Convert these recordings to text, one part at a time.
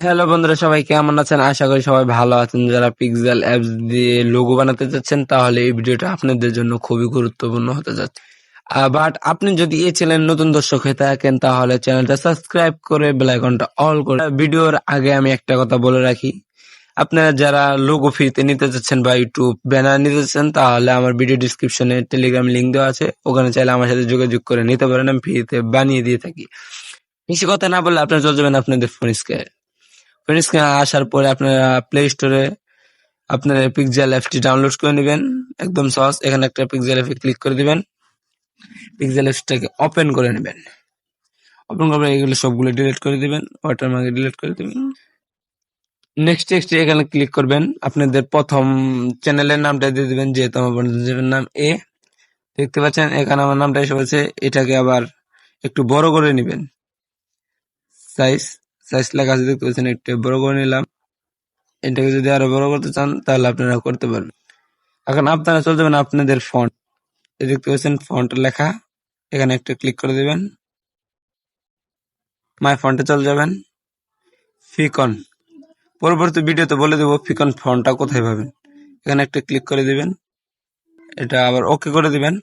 Hello বন্ধুরা, সবাই কেমন আছেন? আশা করি সবাই ভালো আছেন। যারা পিক্সেল অ্যাপস দিয়ে লোগো বানাতে চাচ্ছেন, তাহলে এই ভিডিওটা আপনাদের জন্য খুবই গুরুত্বপূর্ণ হতে যাচ্ছে। বাট আপনি যদি এই চ্যানেল নতুন দর্শক হয়ে থাকেন, তাহলে চ্যানেলটা সাবস্ক্রাইব করে বেল আইকনটা অল করে ভিডিওর আগে আমি একটা কথা বলে রাখি। আপনারা যারা লোগো ফ্রিতে নিতে চাচ্ছেন বা ইউটিউব ব্যানার নিতে চাচ্ছেন, তাহলে আমার ভিডিও ডিসক্রিপশনে টেলিগ্রাম লিঙ্ক দেওয়া আছে। ওখানে চাইলে আমার সাথে যোগাযোগ করে নিতে পারেন। আমি ফ্রিতে বানিয়ে দিয়ে থাকি। বেশি কথা না বললে আপনারা চলে যাবেন আপনাদের ফোন স্ক্রিনে স্ক্রিনে আসার পরে আপনারা প্লে স্টোরে আপনার পিক্সেল অ্যাপটি ডাউনলোড করে নেবেন। একদম সহজ। এখানে একটা পিক্সেল অ্যাপে ক্লিক করে দিবেন। পিক্সেল অ্যাপসটাকে ওপেন করে নেবেন। ওপেন করে এগুলো সবগুলো ডিলিট করে দিবেন ওয়াটারমার্কে ডিলিট করে দিবেন। নেক্সট নেক্সট এখানে ক্লিক করবেন। আপনাদের প্রথম চ্যানেলের নামটা দিয়ে দিবেন, যেহেতু আমার বন্ধুদের নাম এ দেখতে পাচ্ছেন, এখানে আমার নামটা এসে বলছে এটাকে আবার একটু বড় করে নেবেন। সাইজ সাইজ লেখা আছে, দেখতে পাচ্ছেন একটু বড় করে নিলাম। এটাকে যদি আরও বড় করতে চান, তাহলে আপনারা করতে পারবেন। এখন আপনারা চলে যাবেন আপনাদের ফন্ট দেখতে পাচ্ছেন ফন্ট লেখা। এখানে একটা ক্লিক করে দিবেন। মাই ফন্টে চলে যাবেন। ফিকন পরবর্তী ভিডিওতে বলে দেবো ফিকন ফন্টটা কোথায় পাবেন। এখানে একটা ক্লিক করে দিবেন। এটা আবার ওকে করে দিবেন।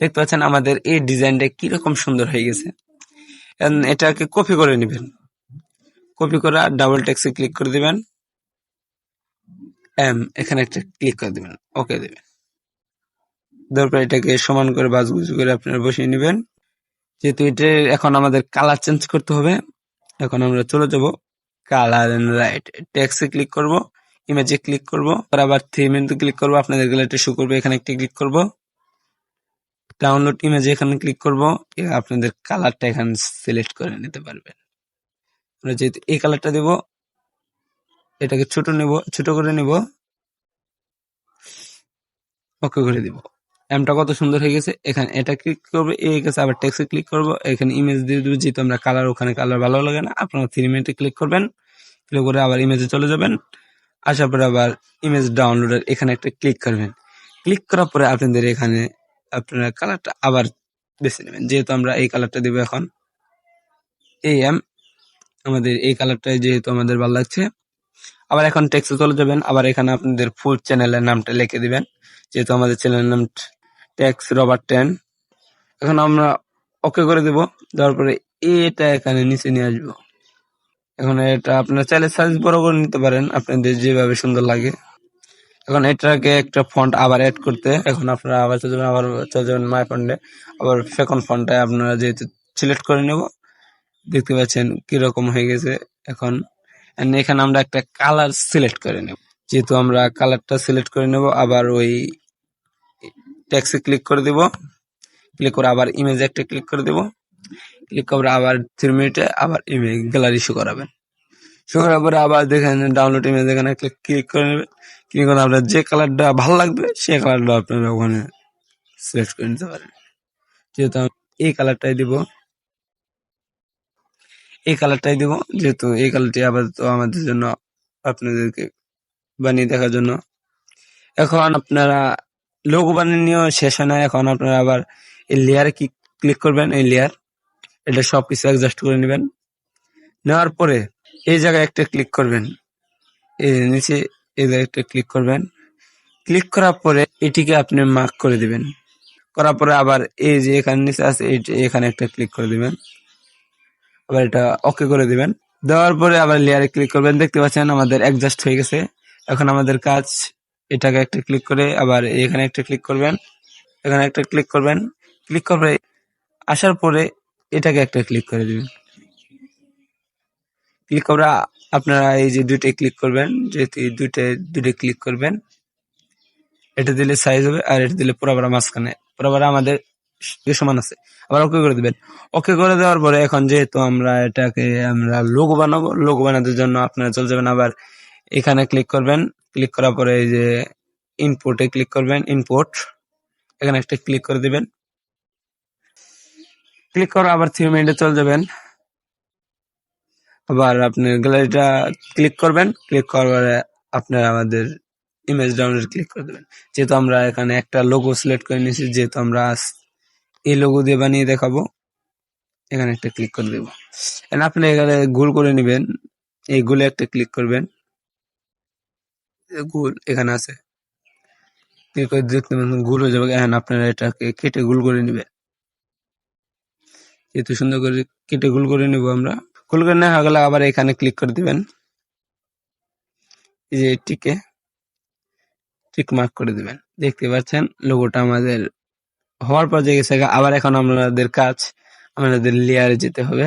দেখতে পাচ্ছেন আমাদের এই ডিজাইনটা কীরকম সুন্দর হয়ে গেছে। এটাকে কপি করে নেবেন। কপি করে ডাবল টেক্সে ক্লিক করে দিবেন। এম এখানে একটা ক্লিক করে দিবেন। ওকে দিবেন। দরকার এটাকে সমান করে বাজগুজি করে আপনারা বসিয়ে নেবেন। যেহেতু এটা এখন আমাদের কালার চেঞ্জ করতে হবে, এখন আমরা চলে যাব কালার এন্ড রাইট টেক্সে ক্লিক করব ইমেজে ক্লিক করব আবার থিমেন্টে ক্লিক করব, আপনাদের গ্যালারিটা শো করবে, এখানে একটা ক্লিক করব। ডাউনলোড ইমেজে এখানে ক্লিক করব আপনাদের কালারটা এখানে সিলেক্ট করে নিতে পারবেন। আমরা যেহেতু এই কালারটা দেব, এটাকে ছোট নেব, ছোট করে নেব ওকে করে দিব। এমটা কত সুন্দর হয়ে গেছে। এখানে এটা ক্লিক করবে, এই গেছে। আবার টেক্সে ক্লিক করব। এখানে ইমেজ দিয়ে দেবো, যেহেতু আমরা কালার ওখানে কালার ভালো লাগে না, আপনারা থ্রি মিনিটে ক্লিক করবেন। ক্লিক করে আবার ইমেজে চলে যাবেন। আসার পরে আবার ইমেজ ডাউনলোডের এখানে একটা ক্লিক করবেন। ক্লিক করার পরে আপনাদের এখানে আপনারা কালারটা আবার বেছে নেবেন। যেহেতু আমরা এই কালারটা দিব এখন। এই এম আমাদের এই কালারটাই যেহেতু আমাদের ভালো লাগছে। আবার এখন টেক্সে চলে যাবেন, আবার এখানে আপনাদের ফুল চ্যানেলের নামটা লিখে দিবেন। যেহেতু আমাদের চ্যানেলের নাম ট্যাক্স রবার টেন এখন আমরা ওকে করে দেব, দেওয়ার পরে এটা এখানে নিচে নিয়ে আসব। এখন এটা আপনার চাইলে সাইজ বড় করে নিতে পারেন, আপনাদের যেভাবে সুন্দর লাগে। এখন এটাকে একটা ফন্ট আবার অ্যাড করতে। এখন আপনারা আবার চলে যাবেন, আবার চলে যাবেন মাই ফন্ডে আবার সেকেন্ড ফন্টটায় আপনারা যেহেতু সিলেক্ট করে নেব দেখতে পাচ্ছেন কীরকম হয়ে গেছে এখন। এখানে আমরা একটা কালার সিলেক্ট করে নেব। যেহেতু আমরা কালারটা সিলেক্ট করে নেব, আবার ওই ট্যাক্সে ক্লিক করে দেব। ক্লিক করে আবার ইমেজে একটা ক্লিক করে দেব। ক্লিক করে আবার থ্রি মিনিটে আবার ইমেজ গ্যালারি শো করাবেন। শো করার পরে আবার দেখেন ডাউনলোড ইমেজ এখানে ক্লিক করে নেবেন। ক্লিক করে আপনার যে কালারটা ভালো লাগবে সেই কালারটা আপনারা ওখানে সিলেক্ট করে নিতে পারেন। যেহেতু এই কালারটাই দিব। এই কালারটাই দেবো। যেহেতু এই কালারটি আপাতত আমাদের জন্য, আপনাদেরকে বানিয়ে দেখার জন্য। এখন আপনারা লোগো বানিয়ে নিয়েও শেষ হয় না। এখন আপনারা আবার এই লেয়ারে কি ক্লিক করবেন এই লেয়ার এটা সব কিছু অ্যাডজাস্ট করে নেবেন। নেওয়ার পরে এই জায়গায় একটা ক্লিক করবেন। এই নিচে এই জায়গায় একটা ক্লিক করবেন। ক্লিক করার পরে এটিকে আপনি মার্ক করে দিবেন। করার পরে আবার এই যে এখানে নিচে আছে এখানে একটা ক্লিক করে দিবেন। আবার এটা ওকে করে দিবেন। দেওয়ার পরে আবার লেয়ারে ক্লিক করবেন। দেখতে পাচ্ছেন আমাদের অ্যাডজাস্ট হয়ে গেছে। এখন আমাদের কাজ এটাকে একটা ক্লিক করে আবার এখানে একটা ক্লিক করবেন। এখানে একটা ক্লিক করবেন। ক্লিক করবে আসার পরে এটাকে একটা ক্লিক করে দিবেন। ক্লিক করে আপনারা এই যে দুইটাই ক্লিক করবেন। যেহেতু এই দুইটাই দুইটাই ক্লিক করবেন। এটা দিলে সাইজ হবে আর এটা দিলে পুরোবার মাঝখানে। পুরোবার আমাদের সমান আছে। আবার ওকে করে দিবেন। ওকে করে দেওয়ার পরে এখন যেহেতু আমরা এটাকে আমরা লোগো বানাবো লোগো বানানোর জন্য আপনারা চলে যাবেন আবার এখানে ক্লিক করবেন। ক্লিক করার পরে এই যে ইনপুটে ক্লিক করবেন ইনপুট এখানে একটা ক্লিক করে দিবেন। ক্লিক করে আবার থ্রি মিনিটে চলে যাবেন। আবার আপনি গ্যালারিটা ক্লিক করবেন। ক্লিক করার পরে আপনার আমাদের ইমেজ ডাউনলোড ক্লিক করে দেবেন। যেহেতু আমরা এখানে একটা লোগো সিলেক্ট করে নিয়েছি, যেহেতু আমরা এই লোগো দিয়ে বানিয়ে দেখাবো। এখানে একটা ক্লিক করে দেবো। আপনি এখানে গোল করে নেবেন। এই গোলে একটা ক্লিক করবেন। গোল এখানে আছে। ক্লিক করে দেখতে পাবেন গোল হয়ে যাবে। এখন আপনারা এটাকে কেটে গোল করে নেবেন। এত সুন্দর করে কেটে গোল করে নেব আমরা। গোল করে নেওয়া গেলে আবার এখানে ক্লিক করে দিবেন। এই যে টিকে টিক মার্ক করে দিবেন। দেখতে পাচ্ছেন লোগোটা আমাদের হওয়ার পর যে গেছে আবার এখন আমাদের কাজ, আমাদের লেয়ারে যেতে হবে।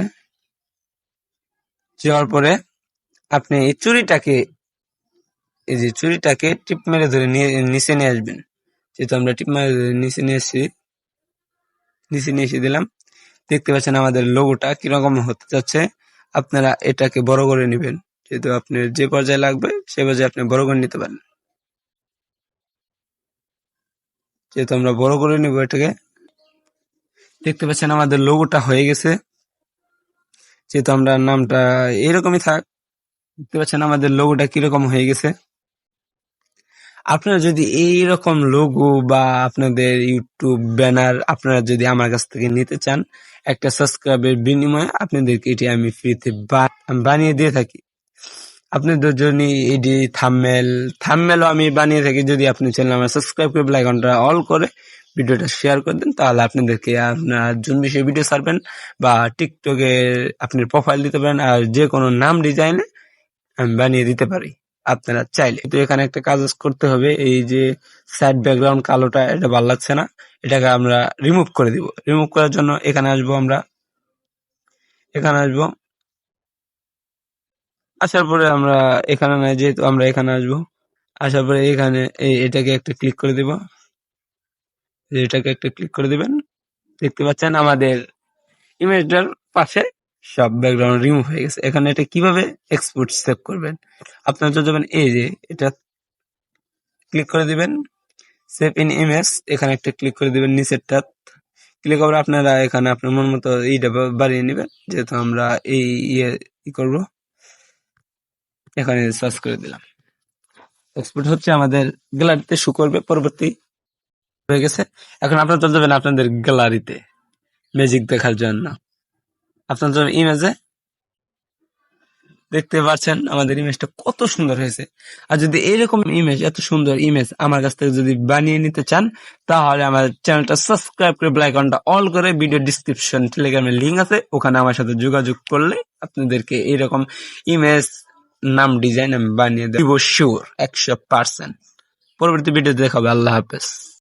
যাওয়ার পরে আপনি এই চুরিটাকে এই যে চুরিটাকে টিপ মেরে ধরে নিচে নিয়ে আসবেন। যেহেতু আমরা টিপ মেরে ধরে নিচে নিয়ে এসেছি, নিচে নিয়ে এসে দিলাম। দেখতে পাচ্ছেন আমাদের লোগোটা কীরকম হতে যাচ্ছে। আপনারা এটাকে বড় করে নেবেন। যেহেতু আপনার যে পর্যায়ে লাগবে, সে পর্যায়ে আপনি বড় করে নিতে পারেন। যেহেতু আমরা বড় করে নিব এটাকে। দেখতে পাচ্ছেন আমাদের লোগোটা হয়ে গেছে। যেহেতু আমরা নামটা এরকমই থাক, দেখতে পাচ্ছেন আমাদের লোগোটা কীরকম হয়ে গেছে। আপনারা যদি এইরকম লোগো বা আপনাদের ইউটিউব ব্যানার আপনারা যদি আমার কাছ থেকে নিতে চান, একটা সাবস্ক্রাইবের বিনিময়ে আপনাদেরকে এটি আমি ফ্রিতে বানিয়ে দিয়ে থাকি। আপনাদের জন্য এটি থামমেল থামমেলও আমি বানিয়ে থাকি। যদি আপনি চ্যানেল আমার সাবস্ক্রাইব করে আইকনটা অল করে ভিডিওটা শেয়ার করে দেন, তাহলে আপনাদেরকে আপনার জুন বিষয়ে ভিডিও ছাড়বেন বা টিকটকে আপনি প্রোফাইল দিতে পারেন আর যে কোনো নাম ডিজাইনে আমি বানিয়ে দিতে পারি। আপনারা চাইলে। তো এখানে একটা কাজ করতে হবে, এই যে সাইড ব্যাকগ্রাউন্ড কালোটা, এটা ভালো লাগছে না, এটাকে আমরা রিমুভ করে দিব। রিমুভ করার জন্য এখানে আসব আমরা। এখানে আসব। আসার পরে আমরা এখানে নাই যেহেতু আমরা এখানে আসব, আসার পরে এখানে এটাকে একটা ক্লিক করে দিব। এটাকে একটা ক্লিক করে দিবেন। দেখতে পাচ্ছেন আমাদের ইমেজটার পাশে সব ব্যাকগ্রাউন্ড রিমুভ হয়ে গেছে। এখানে এটা কীভাবে এক্সপোর্ট সেভ করবেন? আপনারা তো যাবেন এই যে এটা ক্লিক করে দিবেন। সেভ ইন ইমেজ এখানে একটা ক্লিক করে দিবেন নিচেরটা। ক্লিক করে আপনারা এখানে আপনার মন মতো এইটা বাড়িয়ে নেবেন। যেহেতু আমরা এই ইয়ে ই করব। এখানে সার্চ করে দিলাম। এক্সপোর্ট হচ্ছে আমাদের গ্যালারিতে শো করবে পরবর্তী হয়ে গেছে। এখন আপনারা চলে যাবেন আপনাদের গ্যালারিতে ম্যাজিক দেখার জন্য। আপনার জন্য ইমেজে দেখতে পাচ্ছেন আমাদের ইমেজটা কত সুন্দর হয়েছে। আর যদি এরকম ইমেজ এত সুন্দর ইমেজ আমার কাছ থেকে যদি বানিয়ে নিতে চান, তাহলে আমার চ্যানেলটা সাবস্ক্রাইব করে বেল আইকনটা অল করে ভিডিও ডিসক্রিপশন টেলিগ্রামের লিঙ্ক আছে, ওখানে আমার সাথে যোগাযোগ করলে আপনাদেরকে এরকম ইমেজ নাম ডিজাইন আমি বানিয়ে দেবো। শিওর একশো পার্সেন্ট পরবর্তী ভিডিও দেখাবে আল্লাহ হাফেজ।